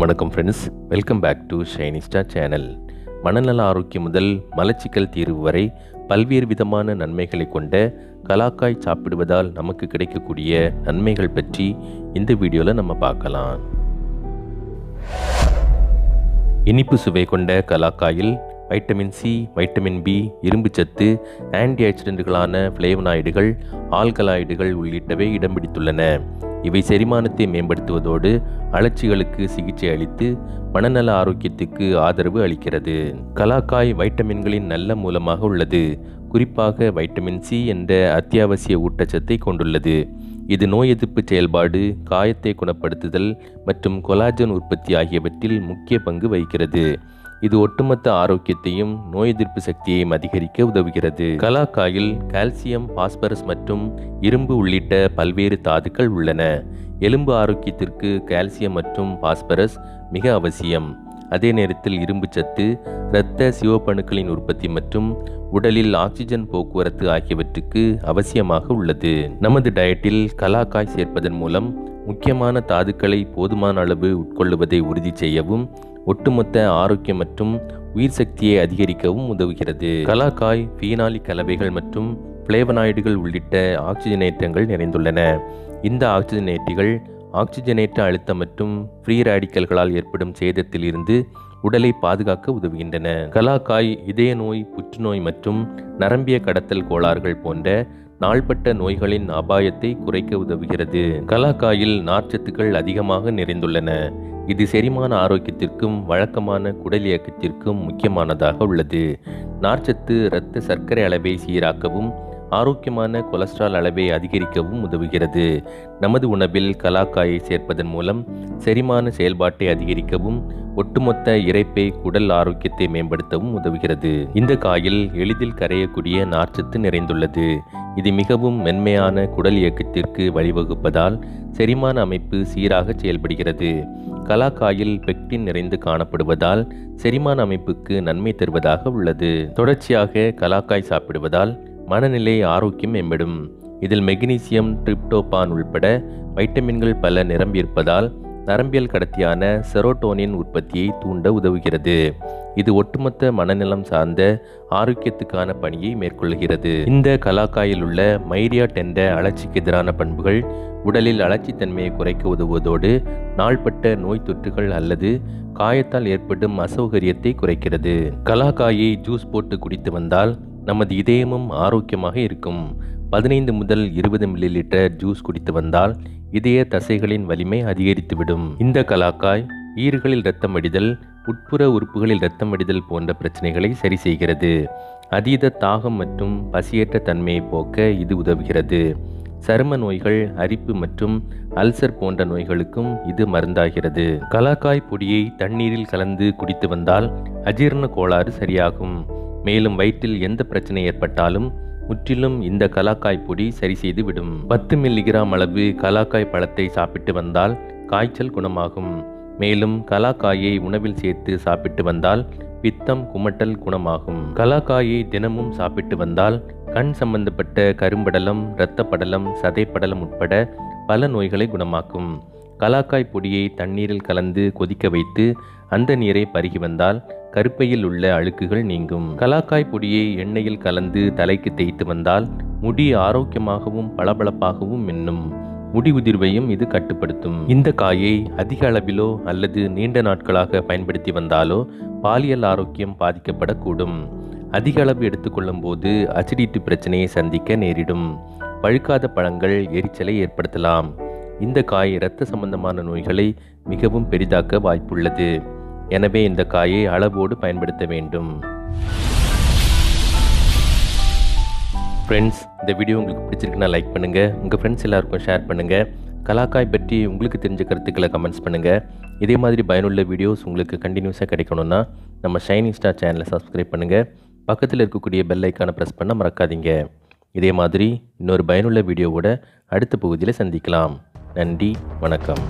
வணக்கம் friends welcome back to Shinista channel மனநல ஆரோக்கியம் முதல் மலச்சிக்கல் தீர்வு வரை பல்வேறு விதமான நன்மைகளை கொண்ட கலாக்காய் சாப்பிடுவதால் நமக்கு கிடைக்கக்கூடிய நன்மைகள் பற்றி இந்த வீடியோவில் நம்ம பார்க்கலாம். இனிப்பு சுவை கொண்ட கலாக்காயில் வைட்டமின் சி வைட்டமின் பி இரும்புச்சத்து ஆன்டி ஆக்சிடென்ட்களான ஃப்ளேவனாய்டுகள் ஆல்கலாய்டுகள் உள்ளிட்டவை இடம் பிடித்துள்ளன. இவை செரிமானத்தை மேம்படுத்துவதோடு அழற்சிகளுக்கு சிகிச்சை அளித்து மனநல ஆரோக்கியத்துக்கு ஆதரவு அளிக்கிறது. கலாக்காய் வைட்டமின்களின் நல்ல மூலமாக உள்ளது. குறிப்பாக வைட்டமின் சி என்ற அத்தியாவசிய ஊட்டச்சத்தை கொண்டுள்ளது. இது நோய் எதிர்ப்பு செயல்பாடு காயத்தை குணப்படுத்துதல் மற்றும் கொலாஜன் உற்பத்தி ஆகியவற்றில் முக்கிய பங்கு வகிக்கிறது. இது ஒட்டுமொத்த ஆரோக்கியத்தையும் நோய் எதிர்ப்பு சக்தியையும் அதிகரிக்க உதவுகிறது. கலாக்காயில் கால்சியம் பாஸ்பரஸ் மற்றும் இரும்பு உள்ளிட்ட பல்வேறு தாதுக்கள் உள்ளன. எலும்பு ஆரோக்கியத்திற்கு கால்சியம் மற்றும் பாஸ்பரஸ் மிக அவசியம். அதே நேரத்தில் இரும்பு சத்து இரத்த சிவப்பணுக்களின் உற்பத்தி மற்றும் உடலில் ஆக்சிஜன் போக்குவரத்து ஆகியவற்றுக்கு அவசியமாக உள்ளது. நமது டயட்டில் கலாக்காய் சேர்ப்பதன் மூலம் முக்கியமான தாதுக்களை போதுமான அளவு உட்கொள்ளுவதை உறுதி செய்யவும் ஒட்டுமொத்த ஆரோக்கியம் மற்றும் உயிர் சக்தியை அதிகரிக்கவும் உதவுகிறது. கலாக்காய் பீனாலி கலவைகள் மற்றும் பிளேவனாய்டுகள் உள்ளிட்ட ஆக்சிஜனேற்றங்கள் நிறைந்துள்ளன. இந்த ஆக்சிஜனேற்றிகள் ஆக்சிஜனேற்ற அழுத்தம் மற்றும் ஃப்ரீ ரேடிக்கல்களால் ஏற்படும் சேதத்தில் இருந்து உடலை பாதுகாக்க உதவுகின்றன. கலாக்காய் இதய நோய் புற்றுநோய் மற்றும் நரம்பிய கடத்தல் கோளாறுகள் போன்ற நாள்பட்ட நோய்களின் அபாயத்தை குறைக்க உதவுகிறது. கலாக்காயில் நார்ச்சத்துக்கள் அதிகமாக நிறைந்துள்ளன. இது செரிமான ஆரோக்கியத்திற்கும் வழக்கமான குடல் இயக்கத்திற்கும் முக்கியமானதாக உள்ளது. நார்ச்சத்து இரத்த சர்க்கரை அளவை சீராக்கவும் ஆரோக்கியமான கொலஸ்ட்ரால் அளவை அதிகரிக்கவும் உதவுகிறது. நமது உணவில் கலாக்காயை சேர்ப்பதன் மூலம் செரிமான செயல்பாட்டை அதிகரிக்கவும் ஒட்டுமொத்த இறைப்பை குடல் ஆரோக்கியத்தை மேம்படுத்தவும் உதவுகிறது. இந்த காயில் எளிதில் கரையக்கூடிய நார்ச்சத்து நிறைந்துள்ளது. இது மிகவும் மென்மையான குடல் இயக்கத்திற்கு வழிவகுப்பதால் செரிமான அமைப்பு சீராக செயல்படுகிறது. கலாக்காயில் பெக்டின் நிறைந்து காணப்படுவதால் செரிமான அமைப்புக்கு நன்மை தருவதாக உள்ளது. தொடர்ச்சியாக கலாக்காய் சாப்பிடுவதால் மனநிலை ஆரோக்கியம் மேம்படும். இதில் மெக்னீசியம் டிரிப்டோபான் உள்பட வைட்டமின்கள் பல நிரம்பியிருப்பதால் நரம்பியல் கடத்தியான செரோட்டோனின் உற்பத்தியை தூண்ட உதவுகிறது. இது ஒட்டுமொத்த மனநலம் சார்ந்த ஆரோக்கியத்துக்கான பணியை மேற்கொள்கிறது இந்த கலாக்காயில் உள்ள மைரியாட் என்ற அழற்சிக்கு எதிரான பண்புகள் உடலில் அழற்சித்தன்மையை குறைக்க உதவுவதோடு நாள்பட்ட நோய் தொற்றுகள் அல்லது காயத்தால் ஏற்படும் அசௌகரியத்தை குறைக்கிறது. கலாக்காயை ஜூஸ் போட்டு குடித்து வந்தால் நமது இதயமும் ஆரோக்கியமாக இருக்கும். பதினைந்து முதல் இருபது மில்லி லிட்டர் ஜூஸ் குடித்து வந்தால் இதய தசைகளின் வலிமை அதிகரித்துவிடும். இந்த கலாக்காய் ஈறுகளில் இரத்தம் அடிதல் உட்புற உறுப்புகளில் இரத்தம் அடிதல் போன்ற பிரச்சனைகளை சரி செய்கிறது. அதீத தாகம் மற்றும் பசியற்ற தன்மையை போக்க இது உதவுகிறது. சரும நோய்கள் அரிப்பு மற்றும் அல்சர் போன்ற நோய்களுக்கும் இது மருந்தாகிறது. கலாக்காய் பொடியை தண்ணீரில் கலந்து குடித்து வந்தால் அஜீரண கோளாறு சரியாகும். மேலும் வயிற்றில் எந்த பிரச்சனை ஏற்பட்டாலும் முற்றிலும் இந்த கலாக்காய் பொடி சரி செய்து விடும். பத்து மில்லிகிராம் அளவு கலாக்காய் பழத்தை சாப்பிட்டு வந்தால் காய்ச்சல் குணமாகும். மேலும் கலாக்காயை உணவில் சேர்த்து சாப்பிட்டு வந்தால் பித்தம் குமட்டல் குணமாகும். கலாக்காயை தினமும் சாப்பிட்டு வந்தால் கண் சம்பந்தப்பட்ட கரும்படலம் இரத்த படலம் சதைப்படலம் உட்பட பல நோய்களை குணமாக்கும். கலாக்காய் பொடியை தண்ணீரில் கலந்து கொதிக்க வைத்து அந்த நீரை பருகி வந்தால் கருப்பையில் உள்ள அழுக்குகள் நீங்கும். கலாக்காய் பொடியை எண்ணெயில் கலந்து தலைக்கு தேய்த்து வந்தால் முடி ஆரோக்கியமாகவும் பளபளப்பாகவும் மின்னும். முடி உதிர்வையும் இது கட்டுப்படுத்தும். இந்த காயை அதிக அளவிலோ அல்லது நீண்ட நாட்களாக பயன்படுத்தி வந்தாலோ பாலியல் ஆரோக்கியம் பாதிக்கப்படக்கூடும். அதிக அளவு எடுத்துக்கொள்ளும் போது அசிடிட்டி பிரச்சனையை சந்திக்க நேரிடும். பழுக்காத பழங்கள் எரிச்சலை ஏற்படுத்தலாம். இந்த காய் இரத்த சம்பந்தமான நோய்களை மிகவும் பெரிதாக்க வாய்ப்புள்ளது. எனவே இந்த காயை அளவோடு பயன்படுத்த வேண்டும். ஃப்ரெண்ட்ஸ் இந்த வீடியோ உங்களுக்கு பிடிச்சிருக்குன்னா லைக் பண்ணுங்கள் உங்கள் ஃப்ரெண்ட்ஸ் எல்லாருக்கும் ஷேர் பண்ணுங்கள் கலாக்காய் பற்றி உங்களுக்கு தெரிஞ்ச கருத்துக்களை கமெண்ட்ஸ் பண்ணுங்கள் இதே மாதிரி பயனுள்ள வீடியோஸ் உங்களுக்கு கண்டினியூஸாக கிடைக்கணும்னா நம்ம ஷைனிங் ஸ்டார் சேனலை சப்ஸ்கிரைப் பண்ணுங்கள் பக்கத்தில் இருக்கக்கூடிய பெல் ஐக்கானை ப்ரெஸ் பண்ண மறக்காதீங்க. இதே மாதிரி இன்னொரு பயனுள்ள வீடியோவோட அடுத்த பகுதியில் சந்திக்கலாம். நன்றி வணக்கம்.